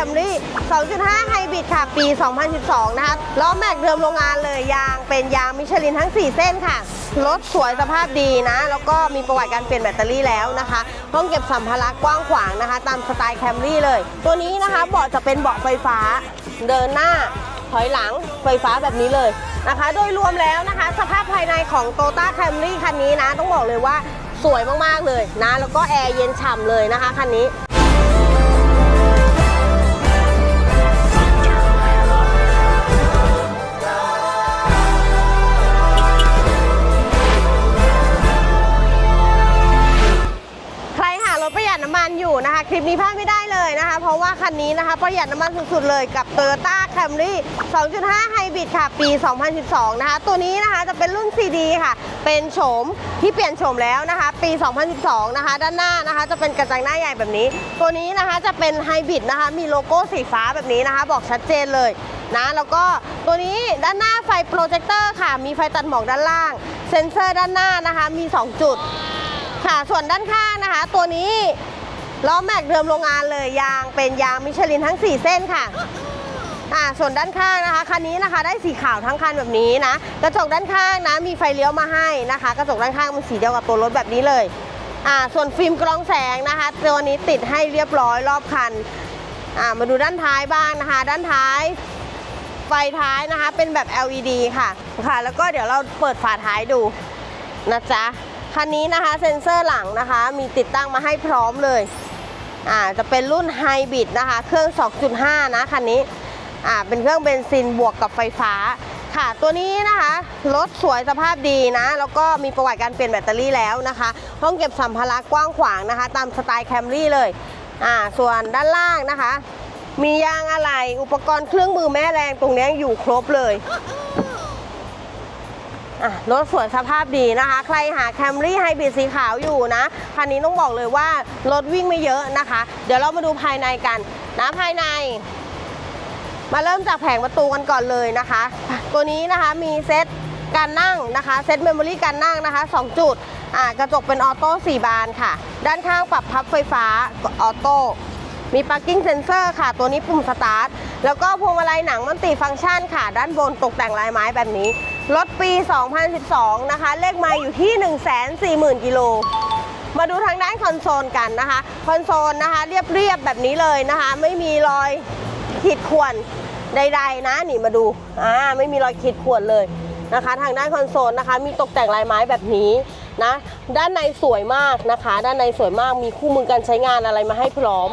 Camry 2.5 ไฮบริดค่ะ ปี 2012 นะคะ ล้อแม็กเดิมโรงงานเลย ยางเป็นยางมิชลินทั้ง 4 เส้นค่ะ รถสวยสภาพดีนะ แล้วก็มีประวัติการเปลี่ยนแบตเตอรี่แล้วนะคะ ห้องเก็บสัมภาระกว้างขวางนะคะ ตามสไตล์แคมรี่เลย ตัวนี้นะคะเบาะจะเป็นเบาะไฟฟ้า เดินหน้า ถอยหลัง ไฟฟ้าแบบนี้เลยนะคะ โดยรวมแล้วนะคะ สภาพภายในของ t o ต้าแคมรี่คันนี้นะ ต้องบอกเลยว่าสวยมาก ๆ เลยนะ แล้วก็แอร์เย็นฉ่ำเลยนะคะคันนี้ รารถประหยัดน้ำมันอยู่นะคะ คลิปนี้พลาดไม่ได้เลยนะคะ เพราะว่าคันนี้นะคะประหยัดน้ำมันสุดๆเลยกับ Toyota Camry 2.5 Hybrid ค่ะ ปี 2012 นะคะ ตัวนี้นะคะจะเป็นรุ่น CD ค่ะ เป็นโฉมที่เปลี่ยนโฉมแล้วนะคะ ปี 2012 นะคะ ด้านหน้านะคะจะเป็นกระจังหน้าใหญ่แบบนี้ ตัวนี้นะคะจะเป็นไฮบริดนะคะ มีโลโก้สีฟ้าแบบนี้นะคะ บอกชัดเจนเลยนะแล้วก็ตัวนี้ด้านหน้าไฟโปรเจคเตอร์ค่ะ มีไฟตัดหมอกด้านล่าง เซ็นเซอร์ด้านหน้านะคะมี 2 จุด ค่ะส่วนด้านข้างนะคะ ตัวนี้ล้อแม็กเดิมโรงงานเลยยางเป็นยางมิชลินทั้ง 4 เส้นค่ะอ่าส่วนด้านข้างนะคะคันนี้นะคะได้สีขาวทั้งคันแบบนี้นะกระจกด้านข้างนะมีไฟเลี้ยวมาให้นะคะ กระจกด้านข้างมันสีเดียวกับตัวรถแบบนี้เลยอ่าส่วนฟิล์มกรองแสงนะคะ ตัวนี้ติดให้เรียบร้อยรอบคันอ่ามาดูด้านท้ายบ้างนะคะ ด้านท้าย ไฟท้ายนะคะเป็นแบบ LED ค่ะค่ะ แล้วก็เดี๋ยวเราเปิดฝาท้ายดูนะจ๊ะ คันนี้นะคะเซ็นเซอร์หลังนะคะ มีติดตั้งมาให้พร้อมเลยอ่าจะเป็นรุ่นไฮบริดนะคะ เครื่อง 2.5 นะคันนี้อ่าเป็นเครื่องเบนซินบวกกับไฟฟ้าค่ะ ตัวนี้นะคะรถสวยสภาพดีนะ แล้วก็มีประวัติการเปลี่ยนแบตเตอรี่แล้วนะคะ ห้องเก็บสัมภาระกว้างขวางนะคะ ตามสไตล์แคมรี่เลยอ่าส่วนด้านล่างนะคะ มียางอะไหล่อุปกรณ์เครื่องมือแม่แรงตรงนี้อยู่ครบเลย รถสวยสภาพดีนะคะ ใครหาแคมรี่ไฮบริดสีขาวอยู่นะคันนี้ต้องบอกเลยว่ารถวิ่งไม่เยอะนะคะ เดี๋ยวเรามาดูภายในกันนะภายใน มาเริ่มจากแผงประตูกันก่อนเลยนะคะ ตัวนี้นะคะมีเซตการนั่งนะคะเซตเมมโมรี่การนั่งนะคะ 2 จุดกระจกเป็นออโต้4บานค่ะ ด้านข้างปรับพับไฟฟ้าออโต้มี parking sensor ค่ะ ตัวนี้ปุ่มสตาร์ท แล้วก็พวงมาลัยหนังมัลติฟังก์ชันค่ะ ด้านบนตกแต่งลายไม้แบบนี้ รถปี 2012 นะคะ เลขไมาอยู่ที่ 140,000 กิโล มาดูทางด้านคอนโซลกันนะคะ คอนโซลนะคะเรียบๆแบบนี้เลยนะคะ ไม่มีรอยขีดข่วนใดๆนะนี่มาดูอ่าไม่มีรอยขีดข่วนเลยนะคะ ทางด้านคอนโซลนะคะ มีตกแต่งลายไม้แบบนี้นะด้านในสวยมากนะคะ ด้านในสวยมากมีคู่มือการใช้งานอะไรมาให้พร้อม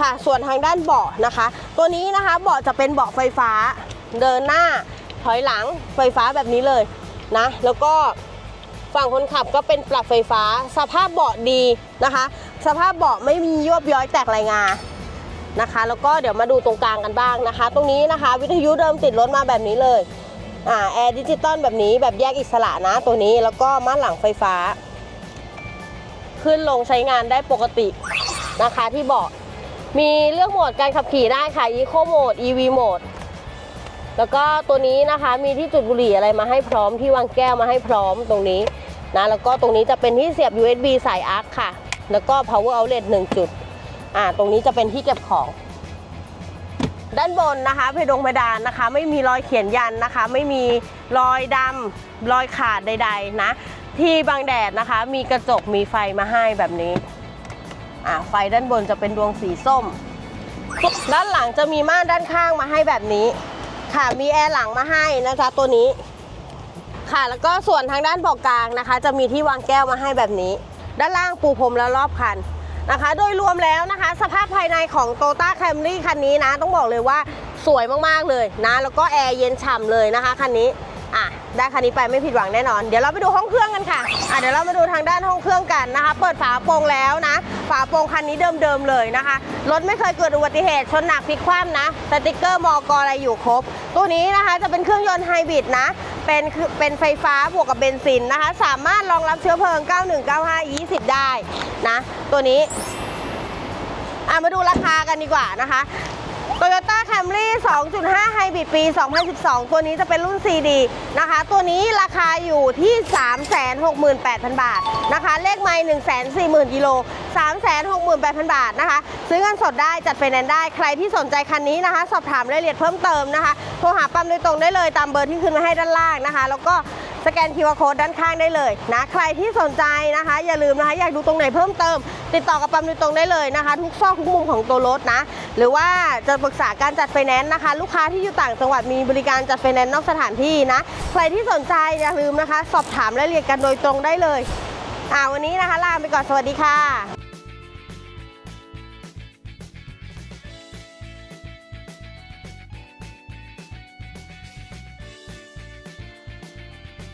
ค่ะ ส่วนทางด้านเบาะนะคะ ตัวนี้นะคะเบาะจะเป็นเบาะไฟฟ้าเดินหน้า ถอยหลังไฟฟ้าแบบนี้เลยนะ แล้วก็ฝั่งคนขับก็เป็นปรับไฟฟ้า สภาพเบาะดีนะคะ สภาพเบาะไม่มียวบย้อยแตกลายงานะคะ แล้วก็เดี๋ยวมาดูตรงกลางกันบ้างนะคะ ตรงนี้นะคะ วิทยุเดิมติดรถมาแบบนี้เลยอ่าแอร์ดิจิตอลแบบนี้แบบแยกอิสระนะตัวนี้แล้วก็ม่านหลังไฟฟ้า ขึ้นลงใช้งานได้ปกตินะคะที่เบาะมีเลือกโหมดการขับขี่ได้ค่ะ Eco Mode EV Mode แล้วก็ตัวนี้นะคะมีที่จุดบุหรี่อะไรมาให้พร้อมที่วางแก้วมาให้พร้อมตรงนี้นะแล้วก็ตรงนี้จะเป็นที่เสียบ USB สายอาร์คค่ะ แล้วก็ Power Outlet 1 จุดอ่าตรงนี้จะเป็นที่เก็บของด้านบนนะคะเพดงเพดานนะคะ ไม่มีรอยเขียนยันนะคะ ไม่มีรอยดำรอยขาดใด ๆ นะ ที่บังแดดนะคะ มีกระจกมีไฟมาให้แบบนี้อ่าไฟด้านบนจะเป็นดวงสีส้ม ด้านหลังจะมีม่านด้านข้างมาให้แบบนี้ ค่ะ มีแอร์หลังมาให้นะคะ ตัวนี้ ค่ะ แล้วก็ส่วนทางด้านเบาะกลางนะคะ จะมีที่วางแก้วมาให้แบบนี้ ด้านล่างปูพรมแล้วรอบคันนะคะ โดยรวมแล้วนะคะ สภาพภายในของโตต้าแคมรี่คันนี้นะ ต้องบอกเลยว่าสวยมากๆเลยนะ แล้วก็แอร์เย็นฉ่ำเลยนะคะคันนี้ อะ ได้คันนี้ไปไม่ผิดหวังแน่นอน เดี๋ยวเราไปดูห้องเครื่องกันค่ะอะ เดี๋ยวเรามาดูทางด้านห้องเครื่องกันนะคะ เปิดฝาโปร่งแล้วนะ ฝาโปร่งคันนี้เดิมๆเลยนะคะ รถไม่เคยเกิดอุบัติเหตุ ชนหนักพลิกคว่ำนะ สติกเกอร์มอกอะไรอยู่ครบ ตัวนี้นะคะจะเป็นเครื่องยนต์ไฮบริดนะ เป็นคือเป็นไฟฟ้าบวกกับเบนซินนะคะ สามารถรองรับเชื้อเพลิง 9195 20 ได้นะ ตัวนี้อะมาดูราคากันดีกว่านะคะ Toyota Camry 2.5 Hybrid ปี 2012 ตัวนี้จะเป็นรุ่น CD นะคะ ตัวนี้ราคาอยู่ที่ 368,000 บาทนะคะ เลขไมล์140,000กิโล368,000 บาทนะคะ ซื้อเงินสดได้จัดไฟแนนซ์ได้ ใครที่สนใจคันนี้นะคะ สอบถามรายละเอียดเพิ่มเติมนะคะ โทรหาปั๊มโดยตรงได้เลยตามเบอร์ที่ขึ้นมาให้ด้านล่างนะคะ แล้วก็ สแกน QR Code ด้านข้างได้เลยนะใครที่สนใจนะคะ อย่าลืมนะคะอยากดูตรงไหนเพิ่มเติม ติดต่อกับปั๊มโดยตรงได้เลยนะคะ ทุกซอกทุกมุมของตัวรถนะ หรือว่าจะปรึกษาการจัดไฟแนนซ์นะคะ ลูกค้าที่อยู่ต่างจังหวัดมีบริการจัดไฟแนนซ์นอกสถานที่นะ ใครที่สนใจอย่าลืมนะคะ สอบถามรายละเอียดกันโดยตรงได้เลยอ่าวันนี้นะคะลาไปก่อนสวัสดีค่ะ